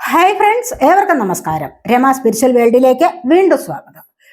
Hi friends ഏവർക്കും നമസ്കാരം. Rama spiritual വേൾഡിലേക്ക് വീണ്ടും സ്വാഗതം.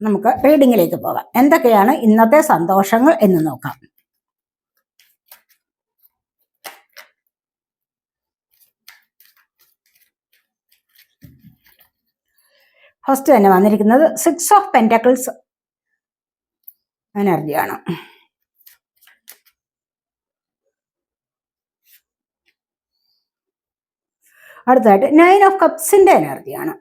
നമുക്ക് റീഡിങ്ങിലേക്ക് പോകാം. എന്തൊക്കെയാണ് ഇന്നത്തെ സന്തോഷങ്ങൾ എന്ന് നോക്കാം. ഫസ്റ്റ് തന്നെ വന്നിരിക്കുന്നത് സിക്സ് ഓഫ് പെന്റക്കിൾസ് എനർജിയാണ് അടുത്തതായിട്ട് നയൻ ഓഫ് കപ്സിന്റെ എനർജിയാണ്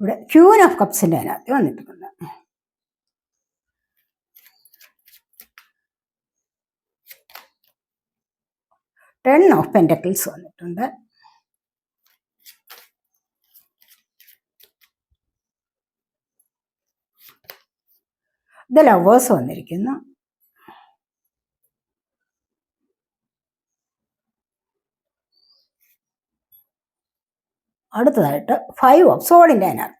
ഇവിടെ ക്യൂൻ ഓഫ് കപ്സിന്റെ അതിനകത്ത് വന്നിട്ടുണ്ട്. ടെൻ ഓഫ് പെന്റക്കിൾസ് വന്നിട്ടുണ്ട്. ദ ലവേഴ്സ് വന്നിരിക്കുന്നു. അടുത്തതായിട്ട് ഫൈവ് ഓഫ് സോളിന്റെ എനർജി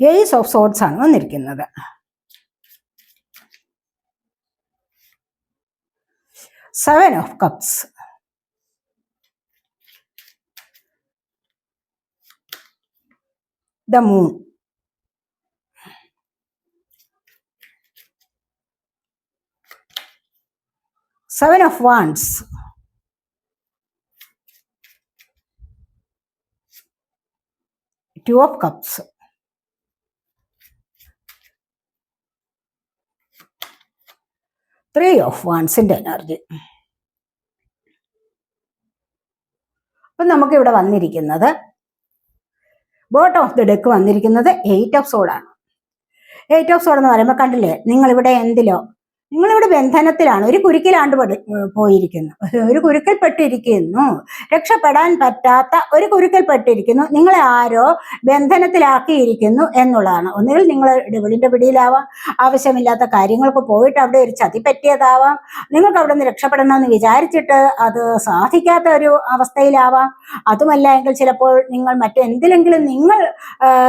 എയ്സ് ഓഫ് സോട്ട്സ് ആണ് വന്നിരിക്കുന്നത്. Seven of cups the moon. Seven of wands two of cups three of വാൺസിന്റെ energy അപ്പൊ നമുക്ക് ഇവിടെ വന്നിരിക്കുന്നത് ബോട്ടം ഓഫ് ദി ഡെക്ക് വന്നിരിക്കുന്നത് എയ്റ്റ് ഓഫ് സോഡാണ് എയ്റ്റ് ഓഫ് സോഡ് എന്ന് പറയുമ്പോൾ കണ്ടില്ലേ? നിങ്ങൾ ഇവിടെ എന്തിലോ നിങ്ങളിവിടെ ബന്ധനത്തിലാണ്. ഒരു കുരുക്കിലാണ്ട് പോയിരിക്കുന്നു. ഒരു കുരുക്കൽപ്പെട്ടിരിക്കുന്നു. രക്ഷപ്പെടാൻ പറ്റാത്ത ഒരു കുരുക്കൽപ്പെട്ടിരിക്കുന്നു. നിങ്ങളെ ആരോ ബന്ധനത്തിലാക്കിയിരിക്കുന്നു എന്നുള്ളതാണ്. ഒന്നുകിൽ നിങ്ങൾ ഇടപെടിന്റെ പിടിയിലാവാം. ആവശ്യമില്ലാത്ത കാര്യങ്ങൾക്ക് പോയിട്ട് അവിടെ ഒരു ചതി പറ്റിയതാവാം. നിങ്ങൾക്ക് അവിടെ നിന്ന് രക്ഷപ്പെടണമെന്ന് വിചാരിച്ചിട്ട് അത് സാധിക്കാത്ത ഒരു അവസ്ഥയിലാവാം. അതുമല്ല എങ്കിൽ ചിലപ്പോൾ നിങ്ങൾ മറ്റെന്തിലെങ്കിലും നിങ്ങൾ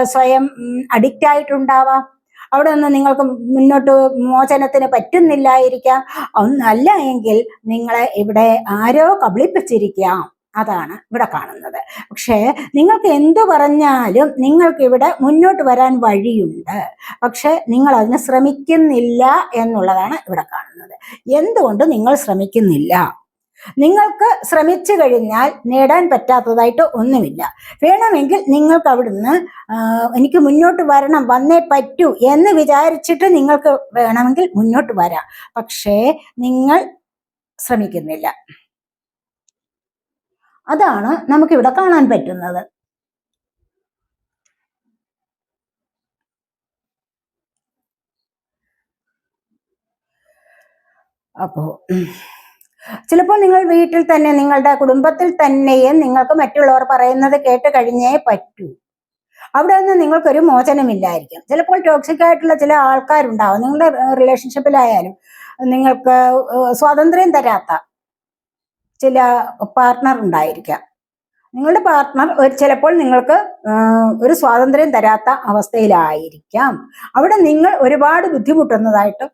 സ്വയം അഡിക്റ്റ് ആയിട്ടുണ്ടാവാം. അവിടെ നിന്ന് നിങ്ങൾക്ക് മുന്നോട്ട് മോചനത്തിന് പറ്റുന്നില്ലായിരിക്കാം. ഒന്നല്ല എങ്കിൽ നിങ്ങളെ ഇവിടെ ആരോ കബളിപ്പിച്ചിരിക്കാം. അതാണ് ഇവിടെ കാണുന്നത്. പക്ഷേ നിങ്ങൾക്ക് എന്ത് പറഞ്ഞാലും നിങ്ങൾക്ക് ഇവിടെ മുന്നോട്ട് വരാൻ വഴിയുണ്ട്. പക്ഷെ നിങ്ങൾ അതിന് ശ്രമിക്കുന്നില്ല എന്നുള്ളതാണ് ഇവിടെ കാണുന്നത്. എന്തുകൊണ്ട് നിങ്ങൾ ശ്രമിക്കുന്നില്ല? നിങ്ങൾക്ക് ശ്രമിച്ചു കഴിഞ്ഞാൽ നേടാൻ പറ്റാത്തതായിട്ട് ഒന്നുമില്ല. വേണമെങ്കിൽ നിങ്ങൾക്ക് അവിടുന്ന് എനിക്ക് മുന്നോട്ട് വരണം വന്നേ പറ്റൂ എന്ന് വിചാരിച്ചിട്ട് നിങ്ങൾക്ക് വേണമെങ്കിൽ മുന്നോട്ട് വരാം. പക്ഷേ നിങ്ങൾ ശ്രമിക്കുന്നില്ല. അതാണ് നമുക്കിവിടെ കാണാൻ പറ്റുന്നത്. അപ്പോ ഉം, ചിലപ്പോൾ നിങ്ങൾ വീട്ടിൽ തന്നെ നിങ്ങളുടെ കുടുംബത്തിൽ തന്നെയും നിങ്ങൾക്ക് മറ്റുള്ളവർ പറയുന്നത് കേട്ട് കഴിഞ്ഞേ പറ്റൂ. അവിടെ നിന്ന് നിങ്ങൾക്കൊരു മോചനമില്ലായിരിക്കും. ചിലപ്പോൾ ടോക്സിക് ആയിട്ടുള്ള ചില ആൾക്കാരുണ്ടാവും. നിങ്ങളുടെ റിലേഷൻഷിപ്പിലായാലും നിങ്ങൾക്ക് സ്വാതന്ത്ര്യം തരാത്ത ചില പാർട്ട്ണർ ഉണ്ടായിരിക്കാം. നിങ്ങളുടെ പാർട്ട്ണർ ഒരു ചിലപ്പോൾ നിങ്ങൾക്ക് ഒരു സ്വാതന്ത്ര്യം തരാത്ത അവസ്ഥയിലായിരിക്കാം. അവിടെ നിങ്ങൾ ഒരുപാട് ബുദ്ധിമുട്ടുന്നതായിട്ട്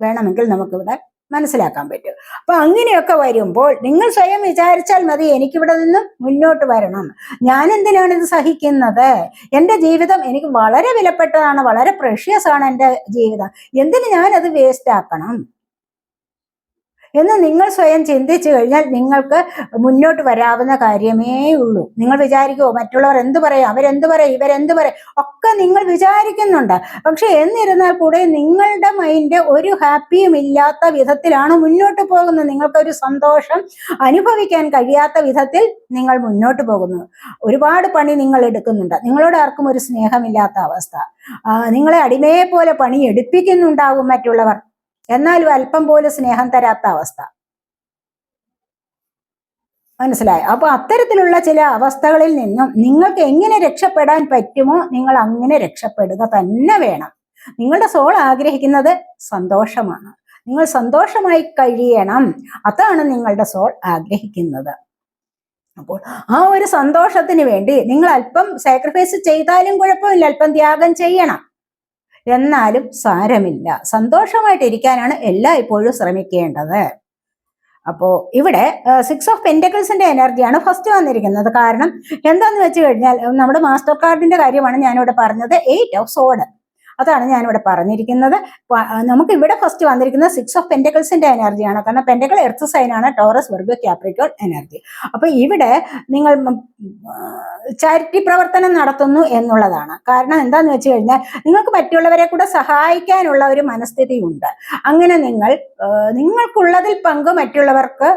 വേണമെങ്കിൽ നമുക്കിവിടെ മനസ്സിലാക്കാൻ പറ്റും. അപ്പൊ അങ്ങനെയൊക്കെ വരുമ്പോൾ നിങ്ങൾ സ്വയം വിചാരിച്ചാൽ മതി എനിക്കിവിടെ നിന്ന് മുന്നോട്ട് വരണം. ഞാൻ എന്തിനാണ് ഇത് സഹിക്കുന്നത്? എന്റെ ജീവിതം എനിക്ക് വളരെ വിലപ്പെട്ടതാണ് വളരെ പ്രഷ്യസ് ആണ് എന്റെ ജീവിതം. എന്തിന് ഞാൻ അത് വേസ്റ്റ് ആക്കണം? എന്ന് നിങ്ങൾ സ്വയം ചിന്തിച്ചു കഴിഞ്ഞാൽ നിങ്ങൾക്ക് മുന്നോട്ട് വരാവുന്ന കാര്യമേ ഉള്ളൂ. നിങ്ങൾ വിചാരിക്കുമോ മറ്റുള്ളവർ എന്ത് പറയും അവരെന്ത് പറയും ഇവരെന്ത് പറയും? ഒക്കെ നിങ്ങൾ വിചാരിക്കുന്നുണ്ട്. പക്ഷെ എന്നിരുന്നാൽ കൂടെ നിങ്ങളുടെ മൈൻഡ് ഒരു ഹാപ്പിയും ഇല്ലാത്ത വിധത്തിലാണ് മുന്നോട്ട് പോകുന്നത്. നിങ്ങൾക്കൊരു സന്തോഷം അനുഭവിക്കാൻ കഴിയാത്ത വിധത്തിൽ നിങ്ങൾ മുന്നോട്ട് പോകുന്നു. ഒരുപാട് പണി നിങ്ങൾ എടുക്കുന്നുണ്ട്. നിങ്ങളോട് ആർക്കും ഒരു സ്നേഹമില്ലാത്ത അവസ്ഥ. നിങ്ങളെ അടിമയെ പോലെ പണി എടുപ്പിക്കുന്നുണ്ടാവും മറ്റുള്ളവർ. എന്നാലും അല്പം പോലും സ്നേഹം തരാത്ത അവസ്ഥ. മനസ്സിലായി? അപ്പൊ അത്തരത്തിലുള്ള ചില അവസ്ഥകളിൽ നിന്നും നിങ്ങൾക്ക് എങ്ങനെ രക്ഷപ്പെടാൻ പറ്റുമോ നിങ്ങൾ അങ്ങനെ രക്ഷപ്പെടുക തന്നെ വേണം. നിങ്ങളുടെ സോൾ ആഗ്രഹിക്കുന്നത് സന്തോഷമാണ്. നിങ്ങൾ സന്തോഷമായി കഴിയണം. അതാണ് നിങ്ങളുടെ സോൾ ആഗ്രഹിക്കുന്നത്. അപ്പോൾ ആ ഒരു സന്തോഷത്തിന് വേണ്ടി നിങ്ങൾ അല്പം സാക്രിഫൈസ് ചെയ്താലും കുഴപ്പമില്ല. അല്പം ത്യാഗം ചെയ്യണം. എന്നാലും സാരമില്ല. സന്തോഷമായിട്ടിരിക്കാനാണ് എല്ലായ്പ്പോഴും ശ്രമിക്കേണ്ടത്. അപ്പോ ഇവിടെ സിക്സ് ഓഫ് പെന്റക്കിൾസിന്റെ എനർജിയാണ് ഫസ്റ്റ് വന്നിരിക്കുന്നത്. കാരണം എന്താന്ന് വെച്ച് കഴിഞ്ഞാൽ നമ്മുടെ മാസ്റ്റർ കാർഡിന്റെ കാര്യമാണ് ഞാനിവിടെ പറഞ്ഞത്. എയ്റ്റ് ഓഫ് സോഡ് അതാണ് ഞാനിവിടെ പറഞ്ഞിരിക്കുന്നത്. നമുക്ക് ഇവിടെ ഫസ്റ്റ് വന്നിരിക്കുന്നത് സിക്സ് ഓഫ് പെന്റക്കിൾസിന്റെ എനർജിയാണ് കാരണം പെന്റക്കിൾ എർത്ത് സൈനാണ് ടോറസ് വെർഗോ ക്യാപ്രിക്കോൾ എനർജി അപ്പൊ ഇവിടെ നിങ്ങൾ ചാരിറ്റി പ്രവർത്തനം നടത്തുന്നു എന്നുള്ളതാണ്. കാരണം എന്താന്ന് വെച്ച് കഴിഞ്ഞാൽ നിങ്ങൾക്ക് മറ്റുള്ളവരെ കൂടെ സഹായിക്കാനുള്ള ഒരു മനസ്ഥിതി ഉണ്ട്. അങ്ങനെ നിങ്ങൾ നിങ്ങൾക്കുള്ളതിൽ പങ്ക് മറ്റുള്ളവർക്ക്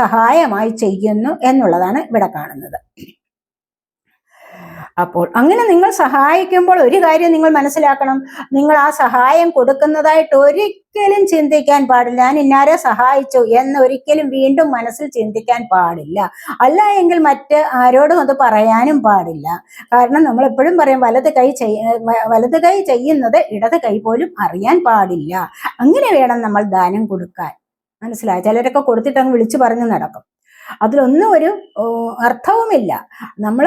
സഹായമായി ചെയ്യുന്നു എന്നുള്ളതാണ് ഇവിടെ കാണുന്നത്. അപ്പോൾ അങ്ങനെ നിങ്ങൾ സഹായിക്കുമ്പോൾ ഒരു കാര്യം നിങ്ങൾ മനസ്സിലാക്കണം. നിങ്ങൾ ആ സഹായം കൊടുക്കുന്നതായിട്ട് ഒരിക്കലും ചിന്തിക്കാൻ പാടില്ല. ഞാൻ ഇന്നാരെ സഹായിച്ചു എന്ന് ഒരിക്കലും വീണ്ടും മനസ്സിൽ ചിന്തിക്കാൻ പാടില്ല. അല്ല എങ്കിൽ മറ്റ് ആരോടും അത് പറയാനും പാടില്ല. കാരണം നമ്മൾ എപ്പോഴും പറയും വലത് കൈ ചെയ്യ വ- വലത് കൈ ചെയ്യുന്നത് ഇടത് കൈ പോലും അറിയാൻ പാടില്ല. അങ്ങനെ വേണം നമ്മൾ ദാനം കൊടുക്കാൻ. മനസ്സിലായി? ചിലരൊക്കെ കൊടുത്തിട്ട് അങ്ങ് വിളിച്ചു പറഞ്ഞു നടക്കും. അതിലൊന്നും ഒരു അർത്ഥവുമില്ല. നമ്മൾ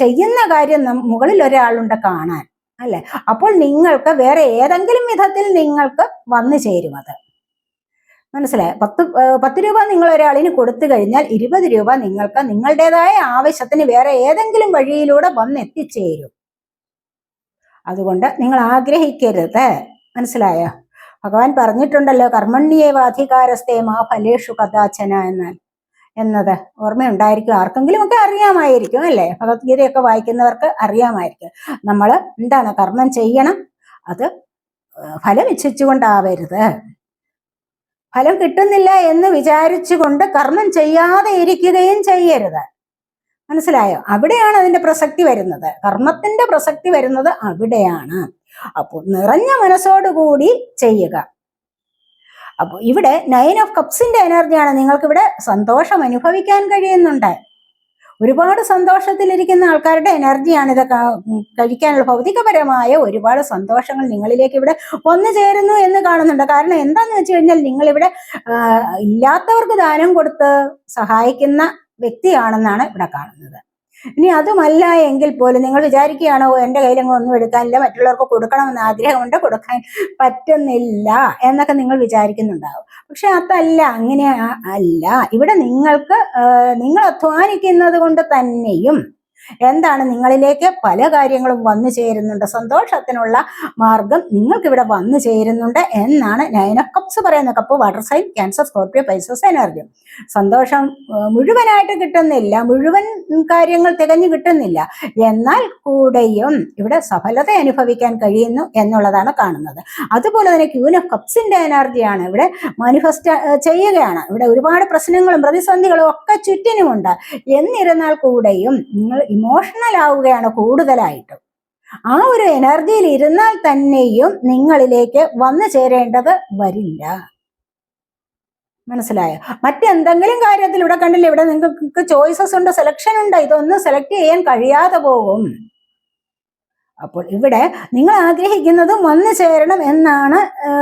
ചെയ്യുന്ന കാര്യം മുകളിൽ ഒരാളുണ്ട് കാണാൻ അല്ലെ? അപ്പോൾ നിങ്ങൾക്ക് വേറെ ഏതെങ്കിലും വിധത്തിൽ നിങ്ങൾക്ക് വന്നു ചേരും അത് മനസ്സിലായോ? പത്ത് പത്ത് രൂപ നിങ്ങൾ ഒരാളിന് കൊടുത്തു കഴിഞ്ഞാൽ ഇരുപത് രൂപ നിങ്ങൾക്ക് നിങ്ങളുടേതായ ആവശ്യത്തിന് വേറെ ഏതെങ്കിലും വഴിയിലൂടെ വന്ന് എത്തിച്ചേരും അതുകൊണ്ട് നിങ്ങൾ ആഗ്രഹിക്കരുത്. മനസ്സിലായോ? ഭഗവാൻ പറഞ്ഞിട്ടുണ്ടല്ലോ കർമ്മണ്യേവാധികാരസ്ഥേ മാ ഫലേഷു കഥാചന എന്നാൽ. എന്നത് ഓർമ്മയുണ്ടായിരിക്കും. ആർക്കെങ്കിലും ഒക്കെ അറിയാമായിരിക്കും അല്ലേ? ഭഗവത്ഗീതയൊക്കെ വായിക്കുന്നവർക്ക് അറിയാമായിരിക്കും. നമ്മൾ എന്താണ് കർമ്മം ചെയ്യണം? അത് ഫലം ഇച്ഛിച്ചുകൊണ്ടാവരുത്. ഫലം കിട്ടുന്നില്ല എന്ന് വിചാരിച്ചുകൊണ്ട് കർമ്മം ചെയ്യാതെ ഇരിക്കുകയും ചെയ്യരുത്. മനസ്സിലായോ? അവിടെയാണ് അതിന്റെ പ്രസക്തി വരുന്നത്. കർമ്മത്തിന്റെ പ്രസക്തി വരുന്നത് അവിടെയാണ്. അപ്പോൾ നിറഞ്ഞ മനസ്സോടുകൂടി ചെയ്യുക. അപ്പോൾ ഇവിടെ നയൻ ഓഫ് കപ്സിന്റെ എനർജിയാണ് നിങ്ങൾക്ക് ഇവിടെ സന്തോഷം അനുഭവിക്കാൻ കഴിയുന്നുണ്ട്. ഒരുപാട് സന്തോഷത്തിലിരിക്കുന്ന ആൾക്കാരുടെ എനർജിയാണ് ഇത് കഴിക്കാനുള്ള ഭൗതികപരമായ ഒരുപാട് സന്തോഷങ്ങൾ നിങ്ങളിലേക്ക് ഇവിടെ വന്നു ചേരുന്നു എന്ന് കാണുന്നുണ്ട്. കാരണം എന്താന്ന് വെച്ച് കഴിഞ്ഞാൽ നിങ്ങളിവിടെ ഇവിടെ ഇല്ലാത്തവർക്ക് ദാനം കൊടുത്ത് സഹായിക്കുന്ന വ്യക്തിയാണെന്നാണ് ഇവിടെ കാണുന്നത്. ഇനി അതുമല്ല എങ്കിൽ പോലും നിങ്ങൾ വിചാരിക്കുകയാണോ എന്റെ അങ്ങ് ഒന്നും എടുക്കാനില്ല മറ്റുള്ളവർക്ക് കൊടുക്കണമെന്ന് ആഗ്രഹമുണ്ട് കൊടുക്കാൻ പറ്റുന്നില്ല എന്നൊക്കെ നിങ്ങൾ വിചാരിക്കുന്നുണ്ടാവും. പക്ഷെ അതല്ല അങ്ങനെ അല്ല. ഇവിടെ നിങ്ങൾക്ക് നിങ്ങൾ അധ്വാനിക്കുന്നത് കൊണ്ട് തന്നെയും എന്താണ് നിങ്ങളിലേക്ക് പല കാര്യങ്ങളും വന്നു ചേരുന്നുണ്ട്. സന്തോഷത്തിനുള്ള മാർഗം നിങ്ങൾക്ക് ഇവിടെ വന്നു ചേരുന്നുണ്ട് എന്നാണ് നയൻ ഓഫ് കപ്സ് പറയുന്നത് cup water sign cancer Scorpio Pisces energy സന്തോഷം മുഴുവനായിട്ട് കിട്ടുന്നില്ല. മുഴുവൻ കാര്യങ്ങൾ തികഞ്ഞു കിട്ടുന്നില്ല. എന്നാൽ കൂടെയും ഇവിടെ സഫലത അനുഭവിക്കാൻ കഴിയുന്നു എന്നുള്ളതാണ് കാണുന്നത്. അതുപോലെ തന്നെ ക്യൂൻ ഓഫ് കപ്സിന്റെ എനർജിയാണ് ഇവിടെ മാനിഫെസ്റ്റ് ചെയ്യുകയാണ്. ഇവിടെ ഒരുപാട് പ്രശ്നങ്ങളും പ്രതിസന്ധികളും ഒക്കെ ചുറ്റിനുമുണ്ട്. എന്നിരുന്നാൽ കൂടെയും നിങ്ങൾ ഇമോഷണൽ ആവുകയാണ് കൂടുതലായിട്ടും. ആ ഒരു എനർജിയിൽ ഇരുന്നാൽ തന്നെയും നിങ്ങളിലേക്ക് വന്നു ചേരേണ്ടത് വരില്ല. മനസ്സിലായോ? മറ്റെന്തെങ്കിലും കാര്യത്തിൽ ഇവിടെ കണ്ടില്ല ഇവിടെ നിങ്ങൾക്ക് ചോയ്സസ് ഉണ്ട് സെലക്ഷൻ ഉണ്ട് ഇതൊന്നും സെലക്ട് ചെയ്യാൻ കഴിയാതെ പോകും. അപ്പോൾ ഇവിടെ നിങ്ങൾ ആഗ്രഹിക്കുന്നത് വന്നു ചേരണം എന്നാണ്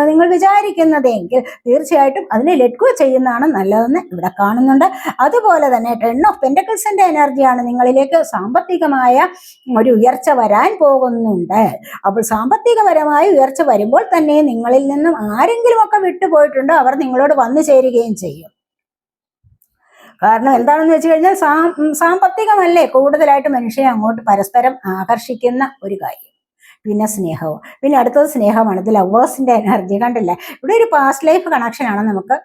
നിങ്ങൾ വിചാരിക്കുന്നതെങ്കിൽ തീർച്ചയായിട്ടും അതിനെ ലെറ്റ് ചെയ്യുന്നതാണ് നല്ലതെന്ന് ഇവിടെ കാണുന്നുണ്ട്. അതുപോലെ തന്നെ ടെൺ ഓഫ് പെന്റക്കിൾസിന്റെ എനർജിയാണ് നിങ്ങളിലേക്ക് സാമ്പത്തികമായ ഒരു ഉയർച്ച വരാൻ പോകുന്നുണ്ട്. അപ്പോൾ സാമ്പത്തികപരമായ ഉയർച്ച വരുമ്പോൾ തന്നെ നിങ്ങളിൽ നിന്നും ആരെങ്കിലുമൊക്കെ വിട്ടുപോയിട്ടുണ്ടോ അവർ നിങ്ങളോട് വന്നു ചേരുകയും ചെയ്യും. കാരണം എന്താണെന്ന് വെച്ച് കഴിഞ്ഞാൽ സാമ്പത്തികമല്ലേ കൂടുതലായിട്ട് മനുഷ്യനെ അങ്ങോട്ട് പരസ്പരം ആകർഷിക്കുന്ന ഒരു കാര്യം. പിന്നെ സ്നേഹവും. പിന്നെ അടുത്തത് സ്നേഹമാണ്. ഇത് ലവേഴ്സിന്റെ എനർജി കണ്ടില്ലേ? ഇവിടെ ഒരു പാസ്റ്റ് ലൈഫ് കണക്ഷനാണ് നമുക്ക്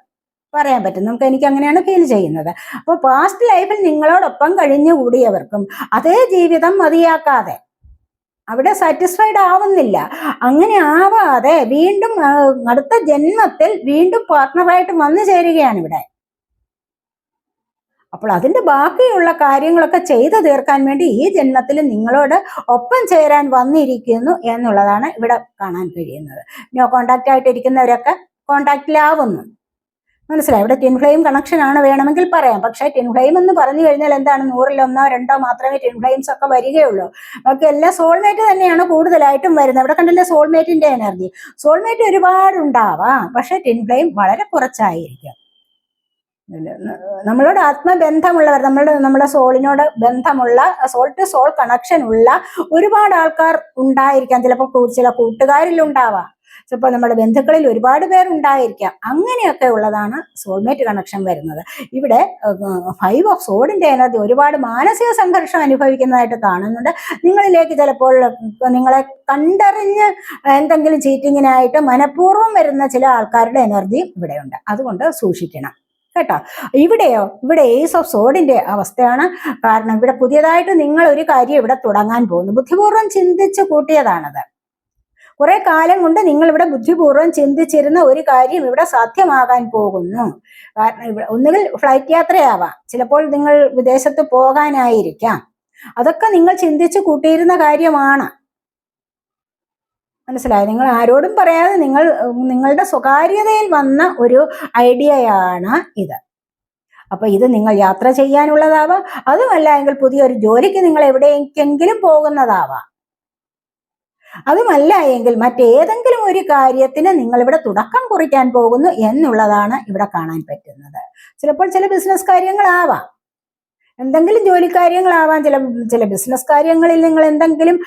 പറയാൻ പറ്റും. നമുക്ക് എനിക്ക് അങ്ങനെയാണ് ഫീൽ ചെയ്യുന്നത്. അപ്പോൾ പാസ്റ്റ് ലൈഫിൽ നിങ്ങളോടൊപ്പം കഴിഞ്ഞു കൂടിയവർക്കും അതേ ജീവിതം മതിയാക്കാതെ അവിടെ സാറ്റിസ്ഫൈഡ് ആവുന്നില്ല. അങ്ങനെ ആവാതെ വീണ്ടും അടുത്ത ജന്മത്തിൽ വീണ്ടും പാർട്ട്ണറായിട്ട് വന്നു ചേരുകയാണ് ഇവിടെ. അപ്പോൾ അതിന്റെ ബാക്കിയുള്ള കാര്യങ്ങളൊക്കെ ചെയ്തു തീർക്കാൻ വേണ്ടി ഈ ജന്മത്തിൽ നിങ്ങളോട് ഒപ്പം ചേരാൻ വന്നിരിക്കുന്നു എന്നുള്ളതാണ് ഇവിടെ കാണാൻ കഴിയുന്നത്. നോ കോണ്ടാക്റ്റ് ആയിട്ടിരിക്കുന്നവരൊക്കെ കോണ്ടാക്റ്റിലാവുന്നു മനസ്സിലായി? ഇവിടെ ടിൻ ഫ്ലെയിം കണക്ഷൻ ആണ് വേണമെങ്കിൽ പറയാം. പക്ഷേ ടിൻ ഫ്ലെയിം എന്ന് പറഞ്ഞു കഴിഞ്ഞാൽ എന്താണ്? നൂറിലൊന്നോ രണ്ടോ മാത്രമേ ടിൻ ഫ്ലെയിംസ് ഒക്കെ വരികയുള്ളൂ. ബാക്കി എല്ലാ സോൾമേറ്റ് തന്നെയാണ് കൂടുതലായിട്ടും വരുന്നത്. ഇവിടെ കണ്ടില്ലേ സോൾമേറ്റിന്റെ എനർജി സോൾമേറ്റ് ഒരുപാടുണ്ടാവാം. പക്ഷെ ടിൻ ഫ്ലെയിം വളരെ കുറച്ചായിരിക്കും. നമ്മളോട് ആത്മബന്ധമുള്ളവർ നമ്മളുടെ നമ്മുടെ സോളിനോട് ബന്ധമുള്ള സോൾ ടു സോൾ കണക്ഷൻ ഉള്ള ഒരുപാട് ആൾക്കാർ ഉണ്ടായിരിക്കാം. ചിലപ്പോൾ ചില കൂട്ടുകാരിൽ ഉണ്ടാവാം. ചിലപ്പോൾ നമ്മുടെ ബന്ധുക്കളിൽ ഒരുപാട് പേരുണ്ടായിരിക്കാം അങ്ങനെയൊക്കെ ഉള്ളതാണ് സോൾമേറ്റ് കണക്ഷൻ വരുന്നത്. ഇവിടെ ഫൈവ് ഓഫ് സോഡിന്റെ എനർജി ഒരുപാട് മാനസിക സംഘർഷം അനുഭവിക്കുന്നതായിട്ട് കാണുന്നുണ്ട്. നിങ്ങളിലേക്ക് ചിലപ്പോൾ നിങ്ങളെ കണ്ടറിഞ്ഞ് എന്തെങ്കിലും ചീറ്റിങ്ങിനായിട്ട് മനഃപൂർവം വരുന്ന ചില ആൾക്കാരുടെ എനർജിയും ഇവിടെയുണ്ട്. അതുകൊണ്ട് സൂക്ഷിക്കണം. കേട്ടോ? ഇവിടെയോ? ഇവിടെ ഏസ് ഓഫ് സോഡിന്റെ അവസ്ഥയാണ്. കാരണം ഇവിടെ പുതിയതായിട്ട് നിങ്ങൾ ഒരു കാര്യം ഇവിടെ തുടങ്ങാൻ പോകുന്നു. ബുദ്ധിപൂർവം ചിന്തിച്ചു കൂട്ടിയതാണത്. കുറെ കാലം കൊണ്ട് നിങ്ങൾ ഇവിടെ ബുദ്ധിപൂർവം ചിന്തിച്ചിരുന്ന ഒരു കാര്യം ഇവിടെ സാധ്യമാകാൻ പോകുന്നു. കാരണം ഇവിടെ ഒന്നുകിൽ ഫ്ലൈറ്റ് യാത്രയാവാം. ചിലപ്പോൾ നിങ്ങൾ വിദേശത്ത് പോകാനായിരിക്കാം. അതൊക്കെ നിങ്ങൾ ചിന്തിച്ചു കൂട്ടിയിരുന്ന കാര്യമാണ്. മനസ്സിലായോ? നിങ്ങൾ ആരോടും പറയാതെ നിങ്ങൾ നിങ്ങളുടെ സ്വകാര്യതയിൽ വന്ന ഒരു ഐഡിയയാണ് ഇത്. അപ്പൊ ഇത് നിങ്ങൾ യാത്ര ചെയ്യാനുള്ളതാവാം. അതുമല്ല എങ്കിൽ പുതിയൊരു ജോലിക്ക് നിങ്ങൾ എവിടെയെങ്കിലും പോകുന്നതാവാം. അതുമല്ല എങ്കിൽ മറ്റേതെങ്കിലും ഒരു കാര്യത്തിന് നിങ്ങൾ ഇവിടെ തുടക്കം കുറിക്കാൻ പോകുന്നു എന്നുള്ളതാണ് ഇവിടെ കാണാൻ പറ്റുന്നത്. ചിലപ്പോൾ ചില ബിസിനസ് കാര്യങ്ങളാവാം. എന്തെങ്കിലും ജോലി കാര്യങ്ങളാവാം ചില ചില ബിസിനസ് കാര്യങ്ങളിൽ നിങ്ങൾ എന്തെങ്കിലും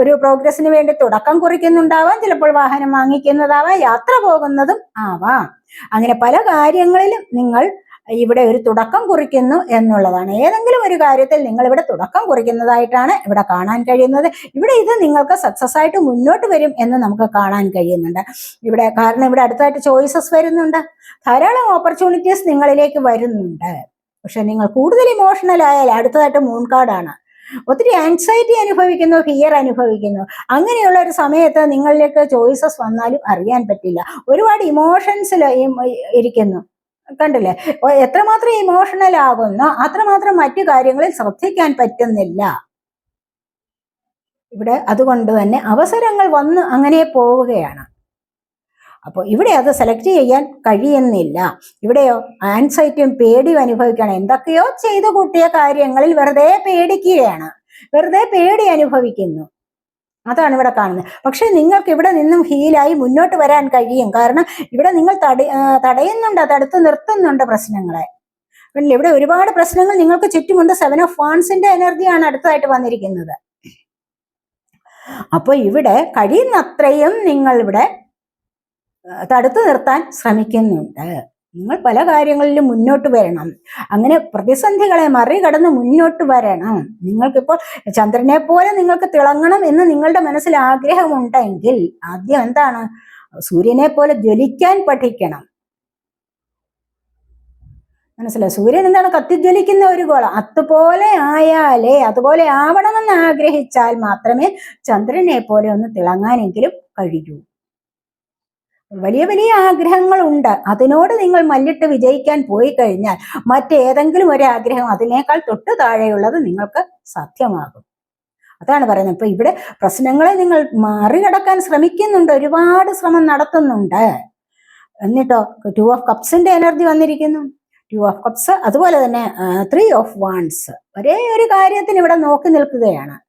ഒരു പ്രോഗ്രസിന് വേണ്ടി തുടക്കം കുറിക്കുന്നുണ്ടാവാം ചിലപ്പോൾ വാഹനം വാങ്ങിക്കുന്നതാവാം യാത്ര പോകുന്നതും ആവാം. അങ്ങനെ പല കാര്യങ്ങളിലും നിങ്ങൾ ഇവിടെ ഒരു തുടക്കം കുറിക്കുന്നു എന്നുള്ളതാണ്. ഏതെങ്കിലും ഒരു കാര്യത്തിൽ നിങ്ങൾ ഇവിടെ തുടക്കം കുറിക്കുന്നതായിട്ടാണ് ഇവിടെ കാണാൻ കഴിയുന്നത്. ഇവിടെ ഇത് നിങ്ങൾക്ക് സക്സസ് ആയിട്ട് മുന്നോട്ട് വരും എന്ന് നമുക്ക് കാണാൻ കഴിയുന്നുണ്ട്. ഇവിടെ കാരണം ഇവിടെ അടുത്തായിട്ട് ചോയ്സസ് വരുന്നുണ്ട്. ധാരാളം ഓപ്പർച്യൂണിറ്റീസ് നിങ്ങളിലേക്ക് വരുന്നുണ്ട്. പക്ഷെ നിങ്ങൾ കൂടുതൽ ഇമോഷണൽ ആയാൽ അടുത്തതായിട്ട് മൂൺ കാർഡാണ് ഒത്തിരി ആൻസൈറ്റി അനുഭവിക്കുന്നു ഫിയർ അനുഭവിക്കുന്നു. അങ്ങനെയുള്ള ഒരു സമയത്ത് നിങ്ങളിലേക്ക് ചോയ്സസ് വന്നാലും അറിയാൻ പറ്റില്ല. ഒരുപാട് ഇമോഷൻസിൽ ഇരിക്കുന്നു. കണ്ടില്ലേ? എത്രമാത്രം ഇമോഷണൽ ആകുന്നു അത്രമാത്രം മറ്റു കാര്യങ്ങളിൽ ശ്രദ്ധിക്കാൻ പറ്റുന്നില്ല. ഇവിടെ അതുകൊണ്ട് തന്നെ അവസരങ്ങൾ വന്ന് അങ്ങനെ പോവുകയാണ്. അപ്പോൾ ഇവിടെ അത് സെലക്ട് ചെയ്യാൻ കഴിയുന്നില്ല. ഇവിടെയോ ആൻസൈറ്റിയും പേടിയും അനുഭവിക്കണം എന്തൊക്കെയോ ചെയ്തു കൂട്ടിയ കാര്യങ്ങളിൽ വെറുതെ പേടിക്കുകയാണ്. വെറുതെ പേടി അനുഭവിക്കുന്നു. അതാണ് ഇവിടെ കാണുന്നത്. പക്ഷെ നിങ്ങൾക്ക് ഇവിടെ നിന്നും ഹീലായി മുന്നോട്ട് വരാൻ കഴിയും. കാരണം ഇവിടെ നിങ്ങൾ തട തടയുന്നുണ്ട് തടുത്തു നിർത്തുന്നുണ്ട് പ്രശ്നങ്ങളെ? ഇവിടെ ഒരുപാട് പ്രശ്നങ്ങൾ നിങ്ങൾക്ക് ചുറ്റുമുണ്ട്. സെവൻ ഓഫ് വാൺസിന്റെ എനർജിയാണ് അടുത്തതായിട്ട് വന്നിരിക്കുന്നത്. അപ്പൊ ഇവിടെ കഴിയുന്നത്രയും നിങ്ങൾ ഇവിടെ തടുത്തു നിർത്താൻ ശ്രമിക്കുന്നുണ്ട്. നിങ്ങൾ പല കാര്യങ്ങളിലും മുന്നോട്ട് വരണം. അങ്ങനെ പ്രതിസന്ധികളെ മറികടന്ന് മുന്നോട്ട് വരണം. നിങ്ങൾക്കിപ്പോൾ ചന്ദ്രനെ പോലെ നിങ്ങൾക്ക് തിളങ്ങണം എന്ന് നിങ്ങളുടെ മനസ്സിൽ ആഗ്രഹമുണ്ടെങ്കിൽ ആദ്യം എന്താണ്? സൂര്യനെ പോലെ ജ്വലിക്കാൻ പഠിക്കണം. മനസ്സിലായി? സൂര്യൻ എന്താണ്? കത്തിജ്വലിക്കുന്ന ഒരു ഗോളം. അതുപോലെ ആയാലേ അതുപോലെ ആവണമെന്ന് ആഗ്രഹിച്ചാൽ മാത്രമേ ചന്ദ്രനെ പോലെ ഒന്ന് തിളങ്ങാനെങ്കിലും കഴിയൂ. വലിയ വലിയ ആഗ്രഹങ്ങളുണ്ട്. അതിനോട് നിങ്ങൾ മല്ലിട്ട് വിജയിക്കാൻ പോയി കഴിഞ്ഞാൽ മറ്റേതെങ്കിലും ഒരു ആഗ്രഹം അതിനേക്കാൾ തൊട്ട് താഴെയുള്ളത് നിങ്ങൾക്ക് സാധ്യമാകും. അതാണ് പറയുന്നത്. ഇപ്പൊ ഇവിടെ പ്രശ്നങ്ങളെ നിങ്ങൾ മറികടക്കാൻ ശ്രമിക്കുന്നുണ്ട്. ഒരുപാട് ശ്രമം നടത്തുന്നുണ്ട്. എന്നിട്ടോ ടു ഓഫ് കപ്സിന്റെ എനർജി വന്നിരിക്കുന്നു. ടു ഓഫ് കപ്സ് അതുപോലെ തന്നെ ത്രീ ഓഫ് വാൺസ് ഒരേ ഒരു കാര്യത്തിന് ഇവിടെ നോക്കി നിൽക്കുകയാണ്.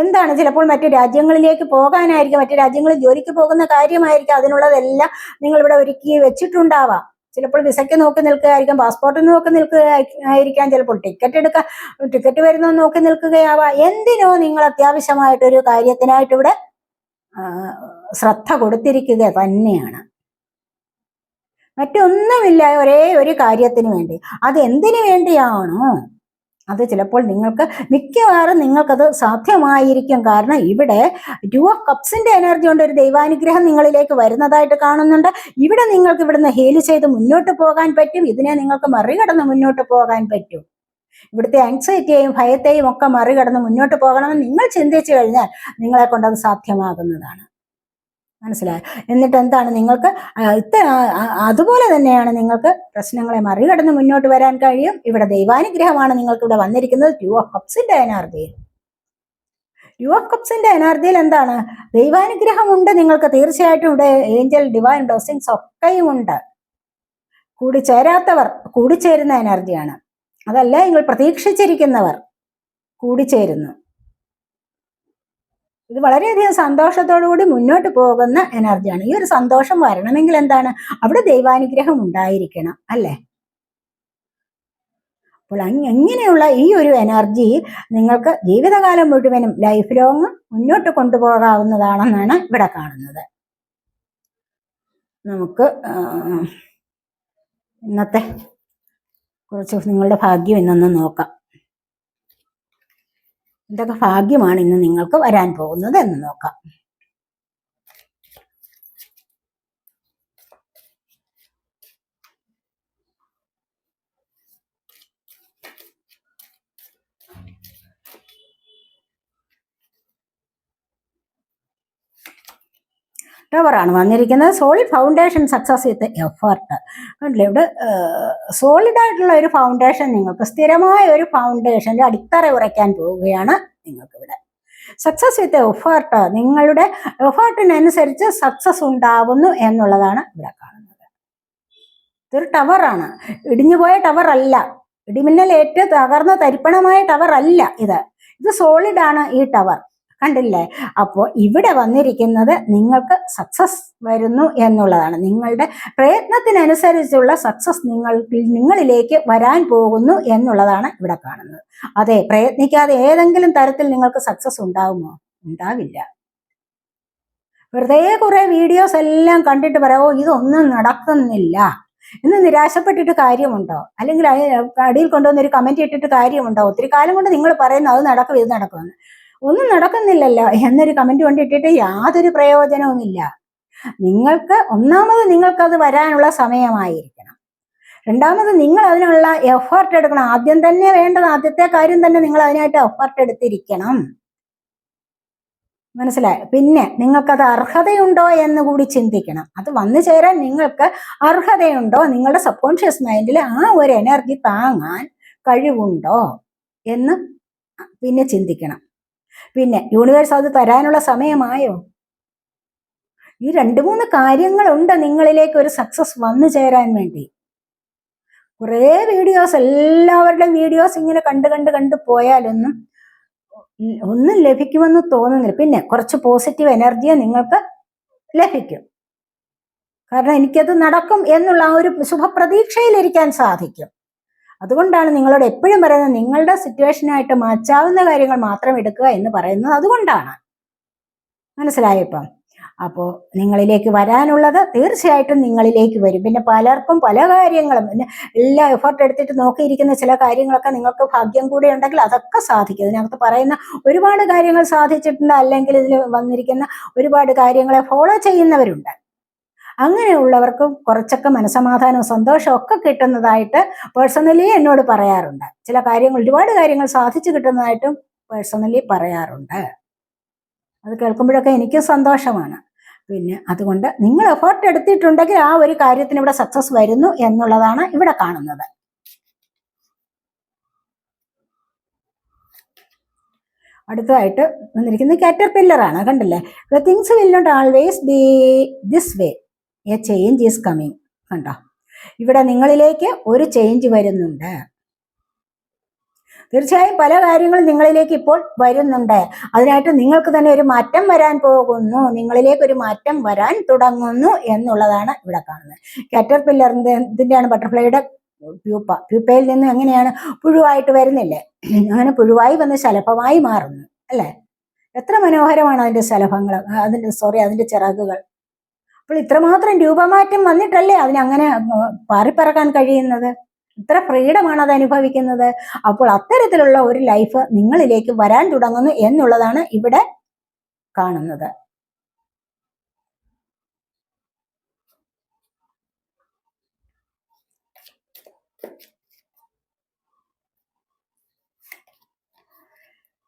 എന്താണ് ചിലപ്പോൾ മറ്റു രാജ്യങ്ങളിലേക്ക് പോകാനായിരിക്കും മറ്റു രാജ്യങ്ങളിൽ ജോലിക്ക് പോകുന്ന കാര്യമായിരിക്കും അതിനുള്ളതെല്ലാം നിങ്ങൾ ഇവിടെ ഒരുക്കി വെച്ചിട്ടുണ്ടാവാം. ചിലപ്പോൾ വിസയ്ക്ക് നോക്കി നിൽക്കുകയായിരിക്കും പാസ്പോർട്ടിന് നോക്കി നിൽക്കുക ആയിരിക്കാം ചിലപ്പോൾ ടിക്കറ്റ് എടുക്കാൻ ടിക്കറ്റ് വരുന്നത് നോക്കി നിൽക്കുകയാവാം. എന്തിനോ നിങ്ങൾ അത്യാവശ്യമായിട്ടൊരു കാര്യത്തിനായിട്ട് ഇവിടെ ശ്രദ്ധ കൊടുത്തിരിക്കുക തന്നെയാണ്. മറ്റൊന്നുമില്ല ഒരേ ഒരു കാര്യത്തിന് വേണ്ടി. അത് എന്തിനു വേണ്ടിയാണോ? അത് ചിലപ്പോൾ നിങ്ങൾക്ക് മിക്കവാറും നിങ്ങൾക്കത് സാധ്യമായിരിക്കും. കാരണം ഇവിടെ ടു ഓഫ് കപ്സിന്റെ എനർജി കൊണ്ട് ഒരു ദൈവാനുഗ്രഹം നിങ്ങളിലേക്ക് വരുന്നതായിട്ട് കാണുന്നുണ്ട്. ഇവിടെ നിങ്ങൾക്ക് ഇവിടുന്ന് ഹീൽ ചെയ്ത് മുന്നോട്ട് പോകാൻ പറ്റും. ഇതിനെ നിങ്ങൾക്ക് മറികടന്ന് മുന്നോട്ട് പോകാൻ പറ്റും. ഇവിടുത്തെ ആൻസൈറ്റിയെയും ഭയത്തെയും ഒക്കെ മറികടന്ന് മുന്നോട്ട് പോകണമെന്ന് നിങ്ങൾ ചിന്തിച്ചു കഴിഞ്ഞാൽ നിങ്ങളെ കൊണ്ടത് സാധ്യമാകുന്നതാണ്. മനസ്സിലായോ? എന്നിട്ട് എന്താണ് നിങ്ങൾക്ക് ഇത്ര അതുപോലെ തന്നെയാണ് നിങ്ങൾക്ക് പ്രശ്നങ്ങളെ മറികടന്ന് മുന്നോട്ട് വരാൻ കഴിയും. ഇവിടെ ദൈവാനുഗ്രഹമാണ് നിങ്ങൾക്ക് ഇവിടെ വന്നിരിക്കുന്നത് ടു ഓഫ് കപ്സിന്റെ എനർജിയിൽ ടു ഓഫ് കപ്സിന്റെ എനർജിയിൽ എന്താണ്? ദൈവാനുഗ്രഹം ഉണ്ട് നിങ്ങൾക്ക് തീർച്ചയായിട്ടും ഇവിടെ. ഏഞ്ചൽ ഡിവൈൻ ഡോസിങ്സ് ഒക്കെയും ഉണ്ട്. കൂടിച്ചേരാത്തവർ കൂടിച്ചേരുന്ന എനർജിയാണ് അതല്ല നിങ്ങൾ പ്രതീക്ഷിച്ചിരിക്കുന്നവർ കൂടിച്ചേരുന്നു. ഇത് വളരെയധികം സന്തോഷത്തോടുകൂടി മുന്നോട്ട് പോകുന്ന എനർജിയാണ്. ഈ ഒരു സന്തോഷം വരണമെങ്കിൽ എന്താണ്? അവിടെ ദൈവാനുഗ്രഹം ഉണ്ടായിരിക്കണം അല്ലേ? അപ്പോൾ എങ്ങനെയുള്ള ഈ ഒരു എനർജി നിങ്ങൾക്ക് ജീവിതകാലം മുഴുവനും ലൈഫ് ലോങ് മുന്നോട്ട് കൊണ്ടുപോകാവുന്നതാണെന്നാണ് ഇവിടെ കാണുന്നത്. നമുക്ക് ഇന്നത്തെ കുറച്ച് നിങ്ങളുടെ ഭാഗ്യം ഇന്നൊന്ന് നോക്കാം. എന്തൊക്കെ ഭാഗ്യമാണ് ഇന്ന് നിങ്ങൾക്ക് വരാൻ പോകുന്നത് എന്ന് നോക്കാം. ടവറാണ് വന്നിരിക്കുന്നത്. Solid foundation success with effort കണ്ടില്ലേ? ഇവിടെ സോളിഡ് ആയിട്ടുള്ള ഒരു ഫൗണ്ടേഷൻ നിങ്ങൾക്ക് സ്ഥിരമായ ഒരു ഫൗണ്ടേഷന്റെ അടിത്തറ ഉറയ്ക്കാൻ പോവുകയാണ് നിങ്ങൾക്ക് ഇവിടെ സക്സസ് വിത്ത് എഫേർട്ട് നിങ്ങളുടെ എഫേർട്ടിനനുസരിച്ച് സക്സസ് ഉണ്ടാവുന്നു എന്നുള്ളതാണ് ഇവിടെ കാണുന്നത്. ഇതൊരു ടവറാണ് ഇടിഞ്ഞുപോയ ടവർ അല്ല. ഇടിമിന്നൽ ഏറ്റവും തകർന്ന തരിപ്പണമായ ടവർ അല്ല ഇത്. ഇത് സോളിഡാണ് ഈ ടവർ കണ്ടില്ലേ? അപ്പോൾ ഇവിടെ വന്നിരിക്കുന്നത് നിങ്ങൾക്ക് സക്സസ് വരുന്നു എന്നുള്ളതാണ്. നിങ്ങളുടെ പ്രയത്നത്തിനനുസരിച്ചുള്ള സക്സസ് നിങ്ങൾ നിങ്ങളിലേക്ക് വരാൻ പോകുന്നു എന്നുള്ളതാണ് ഇവിടെ കാണുന്നത്. അതെ പ്രയത്നിക്കാതെ ഏതെങ്കിലും തരത്തിൽ നിങ്ങൾക്ക് സക്സസ് ഉണ്ടാകുമോ ഉണ്ടാവില്ല. വെറുതെ കുറെ വീഡിയോസ് എല്ലാം കണ്ടിട്ട് പറയാമോ ഇതൊന്നും നടക്കുന്നില്ല. എന്ന് നിരാശപ്പെട്ടിട്ട് കാര്യമുണ്ടോ? അല്ലെങ്കിൽ അടിയിൽ കൊണ്ടുവന്നൊരു കമന്റ് ഇട്ടിട്ട് കാര്യമുണ്ടോ? ഒത്തിരി കാലം കൊണ്ട് നിങ്ങൾ പറയുന്നു അത് നടക്കും ഇത് നടക്കുമെന്ന്. ഒന്നും നടക്കുന്നില്ലല്ലോ എന്നൊരു കമന്റ് കൊണ്ട് ഇട്ടിട്ട് യാതൊരു പ്രയോജനവുമില്ല. നിങ്ങൾക്ക് ഒന്നാമത് നിങ്ങൾക്കത് വരാനുള്ള സമയമായിരിക്കണം. രണ്ടാമത് നിങ്ങൾ അതിനുള്ള എഫേർട്ട് എടുക്കണം. ആദ്യം തന്നെ വേണ്ടത് ആദ്യത്തെ കാര്യം തന്നെ നിങ്ങൾ അതിനായിട്ട് എഫേർട്ട് എടുത്തിരിക്കണം. മനസ്സിലായി? പിന്നെ നിങ്ങൾക്കത് അർഹതയുണ്ടോ എന്ന് കൂടി ചിന്തിക്കണം. അത് വന്നു ചേരാൻ നിങ്ങൾക്ക് അർഹതയുണ്ടോ? നിങ്ങളുടെ സബ് കോൺഷ്യസ് മൈൻഡിൽ ആ ഒരു എനർജി താങ്ങാൻ കഴിവുണ്ടോ എന്ന് പിന്നെ ചിന്തിക്കണം. പിന്നെ യൂണിവേഴ്സ് അത് തരാനുള്ള സമയമായോ? ഈ രണ്ട് മൂന്ന് കാര്യങ്ങളുണ്ട് നിങ്ങളിലേക്ക് ഒരു സക്സസ് വന്നു ചേരാൻ വേണ്ടി. കുറേ വീഡിയോസ് എല്ലാവരുടെയും വീഡിയോസ് ഇങ്ങനെ കണ്ട് കണ്ട് കണ്ട് പോയാലൊന്നും ഒന്നും ലഭിക്കുമെന്ന് തോന്നുന്നില്ല. പിന്നെ കുറച്ച് പോസിറ്റീവ് എനർജിയെ നിങ്ങൾക്ക് ലഭിക്കും. കാരണം എനിക്കത് നടക്കും എന്നുള്ള ആ ഒരു ശുഭപ്രതീക്ഷയിലിരിക്കാൻ സാധിക്കും. അതുകൊണ്ടാണ് നിങ്ങളോട് എപ്പോഴും പറയുന്നത് നിങ്ങളുടെ സിറ്റുവേഷനായിട്ട് മാച്ചാവുന്ന കാര്യങ്ങൾ മാത്രം എടുക്കുക എന്ന് പറയുന്നത് അതുകൊണ്ടാണ്. മനസ്സിലായപ്പം? അപ്പോൾ നിങ്ങളിലേക്ക് വരാനുള്ളത് തീർച്ചയായിട്ടും നിങ്ങളിലേക്ക് വരും. പിന്നെ പലർക്കും പല കാര്യങ്ങളും പിന്നെ എല്ലാ എഫേർട്ട് എടുത്തിട്ട് നോക്കിയിരിക്കുന്ന ചില കാര്യങ്ങളൊക്കെ നിങ്ങൾക്ക് ഭാഗ്യം കൂടെ ഉണ്ടെങ്കിൽ അതൊക്കെ സാധിക്കും. ഇതിനകത്ത് പറയുന്ന ഒരുപാട് കാര്യങ്ങൾ സാധിച്ചിട്ടുണ്ട് അല്ലെങ്കിൽ ഇതിൽ വന്നിരിക്കുന്ന ഒരുപാട് കാര്യങ്ങളെ ഫോളോ ചെയ്യുന്നവരുണ്ട്. അങ്ങനെയുള്ളവർക്ക് കുറച്ചൊക്കെ മനസമാധാനവും സന്തോഷവും ഒക്കെ കിട്ടുന്നതായിട്ട് പേഴ്സണലി എന്നോട് പറയാറുണ്ട്. ചില കാര്യങ്ങൾ ഒരുപാട് കാര്യങ്ങൾ സാധിച്ചു കിട്ടുന്നതായിട്ടും പേഴ്സണലി പറയാറുണ്ട്. അത് കേൾക്കുമ്പോഴൊക്കെ എനിക്ക് സന്തോഷമാണ്. പിന്നെ അതുകൊണ്ട് നിങ്ങൾ എഫേർട്ട് എടുത്തിട്ടുണ്ടെങ്കിൽ ആ ഒരു കാര്യത്തിന് ഇവിടെ സക്സസ് വരുന്നു എന്നുള്ളതാണ് ഇവിടെ കാണുന്നത്. അടുത്തതായിട്ട് വന്നിരിക്കുന്നത് കാറ്റർ പില്ലറാണ് കണ്ടില്ലേ? The things will not always be this way a change is coming കണ്ടോ? ഇവിടെ നിങ്ങളിലേക്ക് ഒരു ചേഞ്ച് വരുന്നുണ്ട്. തീർച്ചയായും പല കാര്യങ്ങളും നിങ്ങളിലേക്ക് ഇപ്പോൾ വരുന്നുണ്ട്. അതിനായിട്ട് നിങ്ങൾക്ക് തന്നെ ഒരു മാറ്റം വരാൻ പോകുന്നു. നിങ്ങളിലേക്ക് ഒരു മാറ്റം വരാൻ തുടങ്ങുന്നു എന്നുള്ളതാണ് ഇവിടെ കാണുന്നത്. കാറ്റർ പില്ലറിന്റെ ഇതിന്റെയാണ് ബട്ടർഫ്ലൈയുടെ പ്യൂപ്പ. പ്യൂപ്പയിൽ നിന്ന് എങ്ങനെയാണ് പുഴുവായിട്ട് വരുന്നില്ലേ? അങ്ങനെ പുഴുവായി വന്ന് ശലഭമായി മാറുന്നു. അല്ലേ? എത്ര മനോഹരമാണ് അതിന്റെ ശലഭങ്ങൾ അതിന്റെ സോറി അതിന്റെ ചിറകുകൾ. അപ്പോൾ ഇത്രമാത്രം രൂപമാറ്റം വന്നിട്ടല്ലേ അതിനങ്ങനെ പാറിപ്പറക്കാൻ കഴിയുന്നത്? ഇത്ര ഫ്രീഡമാണ് അത് അനുഭവിക്കുന്നത്. അപ്പോൾ അത്തരത്തിലുള്ള ഒരു ലൈഫ് നിങ്ങളിലേക്ക് വരാൻ തുടങ്ങുന്നു എന്നുള്ളതാണ് ഇവിടെ കാണുന്നത്.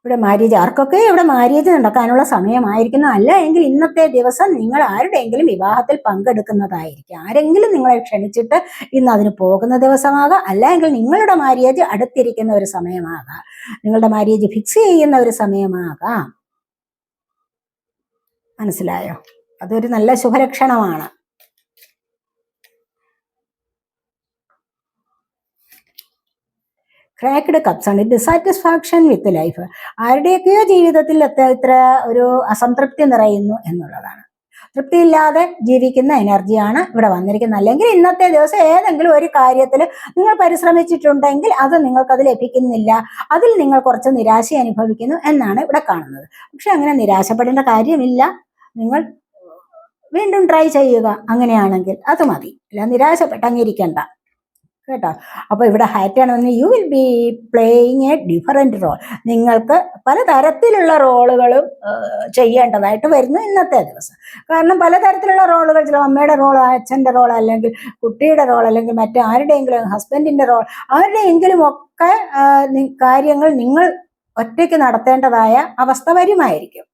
ഇവിടെ മാര്യേജ് ആർക്കൊക്കെ ഇവിടെ മാര്യേജ് നടക്കാനുള്ള സമയമായിരിക്കുന്നു. അല്ല എങ്കിൽ ഇന്നത്തെ ദിവസം നിങ്ങൾ ആരുടെയെങ്കിലും വിവാഹത്തിൽ പങ്കെടുക്കുന്നതായിരിക്കും. ആരെങ്കിലും നിങ്ങളെ ക്ഷണിച്ചിട്ട് ഇന്ന് അതിന് പോകുന്ന ദിവസമാകാം. അല്ല എങ്കിൽ നിങ്ങളുടെ മാര്യേജ് അടുത്തിരിക്കുന്ന ഒരു സമയമാകാം. നിങ്ങളുടെ മാര്യേജ് ഫിക്സ് ചെയ്യുന്ന ഒരു സമയമാകാം. മനസ്സിലായോ? അതൊരു നല്ല ശുഭലക്ഷണമാണ്. ക്രാക്ക്ഡ് കപ്സ് ആണ്. ഡിസാറ്റിസ്ഫാക്ഷൻ വിത്ത് ലൈഫ് ആരുടെയൊക്കെയോ ജീവിതത്തിൽ ഇത്ര ഒരു അസംതൃപ്തി നിറയുന്നു എന്നുള്ളതാണ്. തൃപ്തിയില്ലാതെ ജീവിക്കുന്ന എനർജിയാണ് ഇവിടെ വന്നിരിക്കുന്നത്. അല്ലെങ്കിൽ ഇന്നത്തെ ദിവസം ഏതെങ്കിലും ഒരു കാര്യത്തിൽ നിങ്ങൾ പരിശ്രമിച്ചിട്ടുണ്ടെങ്കിൽ അത് നിങ്ങൾക്കത് ലഭിക്കുന്നില്ല. അതിൽ നിങ്ങൾ കുറച്ച് നിരാശ അനുഭവിക്കുന്നു എന്നാണ് ഇവിടെ കാണുന്നത്. പക്ഷെ അങ്ങനെ നിരാശപ്പെടേണ്ട കാര്യമില്ല. നിങ്ങൾ വീണ്ടും ട്രൈ ചെയ്യുക അങ്ങനെയാണെങ്കിൽ അത് മതി. അല്ല നിരാശപ്പെട്ടങ്ങിരിക്കണ്ട കേട്ടോ? അപ്പോൾ ഇവിടെ ഹാറ്റാണ് വന്ന് you will be playing a different role നിങ്ങൾക്ക് പലതരത്തിലുള്ള റോളുകളും ചെയ്യേണ്ടതായിട്ട് വരുന്നു ഇന്നത്തെ ദിവസം. കാരണം പലതരത്തിലുള്ള റോളുകൾ ചില അമ്മയുടെ റോൾ അച്ഛന്റെ റോൾ അല്ലെങ്കിൽ കുട്ടിയുടെ റോൾ അല്ലെങ്കിൽ മറ്റാരുടെയെങ്കിലും ഹസ്ബൻഡിന്റെ റോൾ ആരുടെയെങ്കിലും ഒക്കെ കാര്യങ്ങൾ നിങ്ങൾ ഒറ്റയ്ക്ക് നടത്തേണ്ടതായ അവസ്ഥ വരുമായിരിക്കും.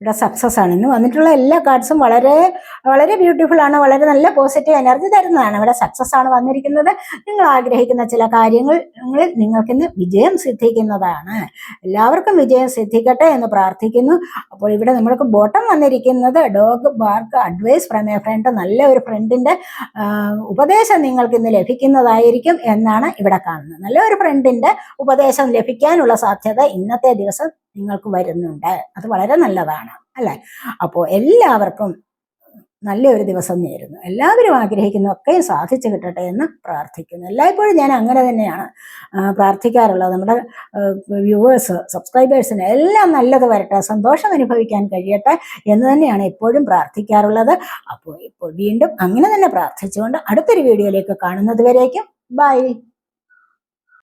ഇവിടെ സക്സസ് ആണ്. ഇന്ന് വന്നിട്ടുള്ള എല്ലാ കാർഡ്സും വളരെ വളരെ ബ്യൂട്ടിഫുൾ ആണ്. വളരെ നല്ല പോസിറ്റീവ് എനർജി തരുന്നതാണ് ഇവിടെ സക്സസ് ആണ് വന്നിരിക്കുന്നത്. നിങ്ങൾ ആഗ്രഹിക്കുന്ന ചില കാര്യങ്ങളിൽ നിങ്ങൾക്കിന്ന് വിജയം സിദ്ധിക്കുന്നതാണ്. എല്ലാവർക്കും വിജയം സിദ്ധിക്കട്ടെ എന്ന് പ്രാർത്ഥിക്കുന്നു. അപ്പോൾ ഇവിടെ നമ്മൾക്ക് ബോട്ടം വന്നിരിക്കുന്നത് dog bark advice from a friend നല്ല ഒരു ഫ്രണ്ടിന്റെ ഉപദേശം നിങ്ങൾക്ക് ഇന്ന് ലഭിക്കുന്നതായിരിക്കും എന്നാണ് ഇവിടെ കാണുന്നത്. നല്ല ഒരു ഫ്രണ്ടിന്റെ ഉപദേശം ലഭിക്കാനുള്ള സാധ്യത ഇന്നത്തെ ദിവസം നിങ്ങൾക്ക് വരുന്നുണ്ട്. അത് വളരെ നല്ലതാണ്. അല്ലേ? അപ്പോൾ എല്ലാവർക്കും നല്ലൊരു ദിവസം നേരുന്നു. എല്ലാവരും ആഗ്രഹിക്കുന്ന ഒക്കെ സാധിച്ചു കിട്ടട്ടെ എന്ന് പ്രാർത്ഥിക്കുന്നു. എല്ലായ്പ്പോഴും ഞാൻ അങ്ങനെ തന്നെയാണ് പ്രാർത്ഥിക്കാറുള്ളത്. നമ്മുടെ വ്യൂവേഴ്സ് സബ്സ്ക്രൈബേഴ്സിന് എല്ലാം നല്ലത് വരട്ടെ സന്തോഷം അനുഭവിക്കാൻ കഴിയട്ടെ എന്ന് തന്നെയാണ് എപ്പോഴും പ്രാർത്ഥിക്കാറുള്ളത്. അപ്പോൾ ഇപ്പോൾ വീണ്ടും അങ്ങനെ തന്നെ പ്രാർത്ഥിച്ചുകൊണ്ട് അടുത്തൊരു വീഡിയോയിലേക്ക് കാണുന്നത് വരേക്കും. ബൈ.